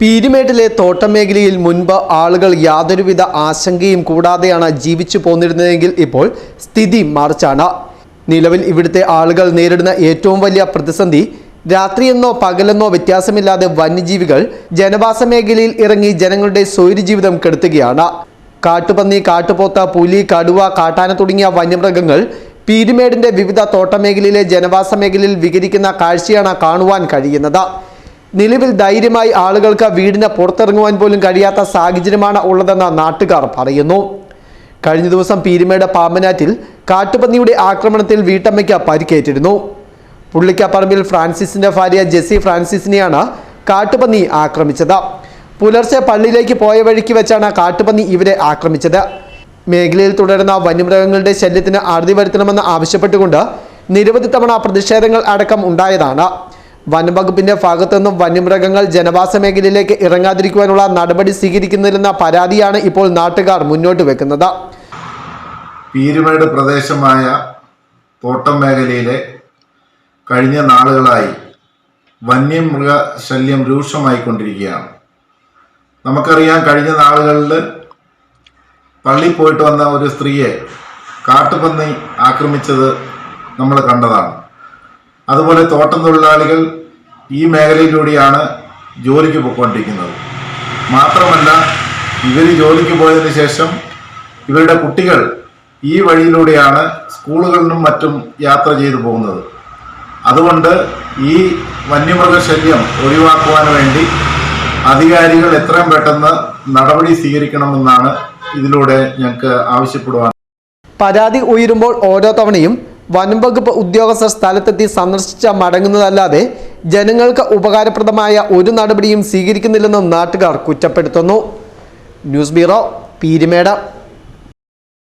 പീരുമേട്ടിലെ തോട്ടം മേഖലയിൽ മുൻപ് ആളുകൾ യാതൊരുവിധ ആശങ്കയും കൂടാതെയാണ് ജീവിച്ചു പോന്നിരുന്നതെങ്കിൽ ഇപ്പോൾ സ്ഥിതി മറിച്ചാണ്. നിലവിൽ ഇവിടുത്തെ ആളുകൾ നേരിടുന്ന ഏറ്റവും വലിയ പ്രതിസന്ധി രാത്രിയെന്നോ പകലെന്നോ വ്യത്യാസമില്ലാതെ വന്യജീവികൾ ജനവാസ മേഖലയിൽ ഇറങ്ങി ജനങ്ങളുടെ സ്വൈര്യജീവിതം കെടുത്തുകയാണ്. കാട്ടുപന്നി കാട്ടുപോത്ത പുലി കടുവ കാട്ടാന തുടങ്ങിയ വന്യമൃഗങ്ങൾ പീരുമേടിന്റെ വിവിധ തോട്ടമേഖലയിലെ ജനവാസ മേഖലയിൽ വികരിക്കുന്ന കാഴ്ചയാണ് കാണുവാൻ കഴിയുന്നത്. നിലവിൽ ധൈര്യമായി ആളുകൾക്ക് വീടിന് പുറത്തിറങ്ങുവാൻ പോലും കഴിയാത്ത സാഹചര്യമാണ് ഉള്ളതെന്ന് നാട്ടുകാർ പറയുന്നു. കഴിഞ്ഞ ദിവസം പീരുമേട് പാമ്പനാറ്റിൽ കാട്ടുപന്നിയുടെ ആക്രമണത്തിൽ വീട്ടമ്മയ്ക്ക് പരിക്കേറ്റിരുന്നു. പുള്ളിക്കപ്പറമ്പിൽ ഫ്രാൻസിസിന്റെ ഭാര്യ ജെസ്സി ഫ്രാൻസിസിനെയാണ് കാട്ടുപന്നി ആക്രമിച്ചത്. പുലർച്ചെ പള്ളിയിലേക്ക് പോയ വഴിക്ക് വെച്ചാണ് കാട്ടുപന്നി ഇവരെ ആക്രമിച്ചത്. മേഖലയിൽ തുടരുന്ന വന്യമൃഗങ്ങളുടെ ശല്യത്തിന് അറുതി വരുത്തണമെന്ന് ആവശ്യപ്പെട്ടുകൊണ്ട് നിരവധി തവണ പ്രതിഷേധങ്ങൾ അടക്കം ഉണ്ടായതാണ്. വനംവകുപ്പിന്റെ ഭാഗത്തുനിന്നും വന്യമൃഗങ്ങൾ ജനവാസ മേഖലയിലേക്ക് ഇറങ്ങാതിരിക്കുവാനുള്ള നടപടി സ്വീകരിക്കുന്നില്ലെന്ന പരാതിയാണ് ഇപ്പോൾ നാട്ടുകാർ മുന്നോട്ട് വെക്കുന്നത്. പീരുമേട് പ്രദേശമായ തോട്ടം മേഖലയിലെ കഴിഞ്ഞ നാളുകളായി വന്യമൃഗ ശല്യം രൂക്ഷമായിക്കൊണ്ടിരിക്കുകയാണ്. നമുക്കറിയാം കഴിഞ്ഞ നാളുകളിൽ പള്ളി പോയിട്ട് വന്ന ഒരു സ്ത്രീയെ കാട്ടുപന്നി ആക്രമിച്ചത് നമ്മൾ കണ്ടതാണ്. അതുപോലെ തോട്ടം തൊഴിലാളികൾ ഈ മേഖലയിലൂടെയാണ് ജോലിക്ക് പോയിക്കൊണ്ടിരിക്കുന്നത്. മാത്രമല്ല ഇവർ ജോലിക്ക് പോയതിന് ശേഷം ഇവരുടെ കുട്ടികൾ ഈ വഴിയിലൂടെയാണ് സ്കൂളുകളിലും മറ്റും യാത്ര ചെയ്തു പോകുന്നത്. അതുകൊണ്ട് ഈ വന്യമൃഗശല്യം ഒഴിവാക്കുവാൻ വേണ്ടി അധികാരികൾ എത്രയും പെട്ടെന്ന് നടപടി സ്വീകരിക്കണമെന്നാണ് ഇതിലൂടെ ഞങ്ങൾക്ക് ആവശ്യപ്പെടുവാൻ പരാതി ഉയരുമ്പോൾ ഓരോ തവണയും വനം വകുപ്പ് ഉദ്യോഗസ്ഥർ സ്ഥലത്തെത്തി സന്ദർശിച്ച മടങ്ങുന്നതല്ലാതെ ജനങ്ങൾക്ക് ഉപകാരപ്രദമായ ഒരു നടപടിയും സ്വീകരിക്കുന്നില്ലെന്നും നാട്ടുകാർ കുറ്റപ്പെടുത്തുന്നു. News bureau Peermade.